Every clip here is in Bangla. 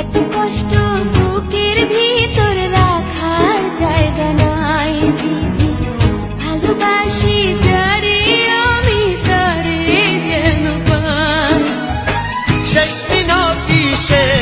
এত কষ্ট বুকের ভিতর রাখার জায়গা নাই দিদি। ভালোবাসি যারে আমি, তারে যেন পাই। শেষ মিনতি শেষ?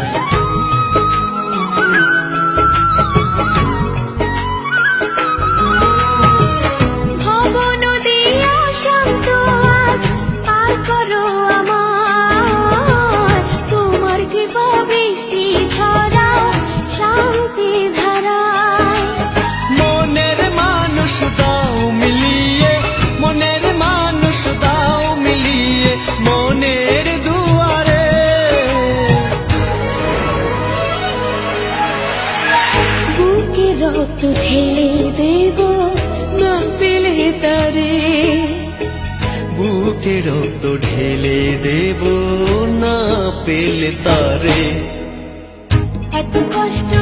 মনের দুয়ারে। বুকে রক্ত ঢেলে দেব না পেলে তারে। বুকে রক্ত ঢেলে দেব না পেলে তারে। এত কষ্ট